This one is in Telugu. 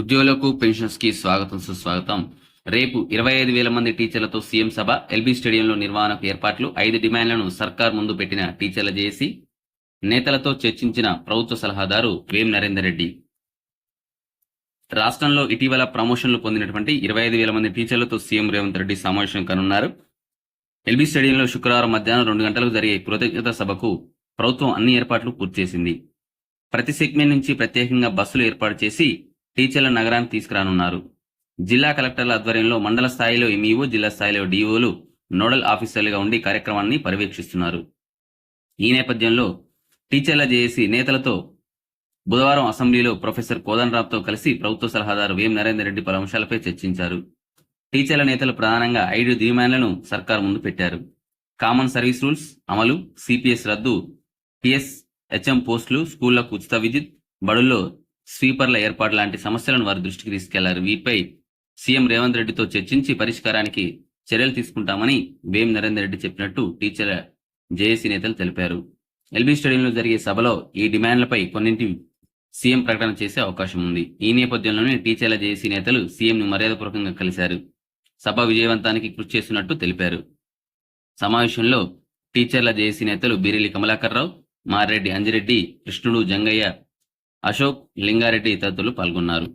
ఉద్యోగులకు పెన్షన్స్కి స్వాగతం సుస్వాగతం. రేపు ఇరవై ఐదు వేల మంది టీచర్లతో సీఎం సభ ఎల్బీ స్టేడియంలో నిర్వహణకు ఏర్పాట్లు ఐదు డిమాండ్లను సర్కార్ ముందు పెట్టిన టీచర్ల జేసి నేతలతో చర్చించిన ప్రభుత్వ సలహాదారు వేం నరేందర్ రెడ్డి. రాష్ట్రంలో ఇటీవల ప్రమోషన్లు పొందినటువంటి ఇరవై ఐదు వేల మంది టీచర్లతో సీఎం రేవంత్ రెడ్డి సమావేశం కనున్నారు. ఎల్బీ స్టేడియంలో శుక్రవారం మధ్యాహ్నం రెండు గంటలకు జరిగే కృతజ్ఞత సభకు ప్రభుత్వం అన్ని ఏర్పాట్లు పూర్తి చేసింది. ప్రతి సెగ్మెంట్ నుంచి ప్రత్యేకంగా బస్సులు ఏర్పాటు చేసి టీచర్ల నగరానికి తీసుకురానున్నారు. జిల్లా కలెక్టర్ల ఆధ్వర్యంలో మండల స్థాయిలో ఎంఈఓ జిల్లా స్థాయిలో డిఓలు నోడల్ ఆఫీసర్లుగా ఉండి కార్యక్రమాన్ని పర్యవేక్షిస్తున్నారు. ఈ నేపథ్యంలో టీచర్ల జేఏసీ నేతలతో బుధవారం అసెంబ్లీలో ప్రొఫెసర్ కోదండరావుతో కలిసి ప్రభుత్వ సలహాదారు వేం నరేందర్ రెడ్డి పలు అంశాలపై చర్చించారు. టీచర్ల నేతలు ప్రధానంగా ఐదు డిమాండ్లను సర్కార్ ముందు పెట్టారు. కామన్ సర్వీస్ రూల్స్ అమలు సిపిఎస్ రద్దు టిఎస్ హెచ్ఎం పోస్టులు స్కూళ్ళకు ఉచిత విద్యుత్ బడుల్లో స్వీపర్ల ఏర్పాటు లాంటి సమస్యలను వారి దృష్టికి తీసుకెళ్ళారు. వీటిపై సీఎం రేవంత్ రెడ్డితో చర్చించి పరిష్కారానికి చర్యలు తీసుకుంటామని వేం నరేందర్ రెడ్డి చెప్పినట్టు టీచర్ల జేఏసీ నేతలు తెలిపారు. ఎల్బీ స్టేడియంలో జరిగే సభలో ఈ డిమాండ్లపై కొన్నింటి సీఎం ప్రకటన చేసే అవకాశం ఉంది. ఈ నేపథ్యంలోనే టీచర్ల జేఏసీ నేతలు సీఎంను మర్యాదపూర్వకంగా కలిశారు. సభ విజయవంతానికి కృషి చేస్తున్నట్టు తెలిపారు. సమావేశంలో టీచర్ల జేఏసీ నేతలు బీరెల్లి కమలాకర్ రావు మారెడ్డి అంజిరెడ్డి కృష్ణుడు జంగయ్య అశోక్ లింగారెడ్డి తదితరులు పాల్గొన్నారు.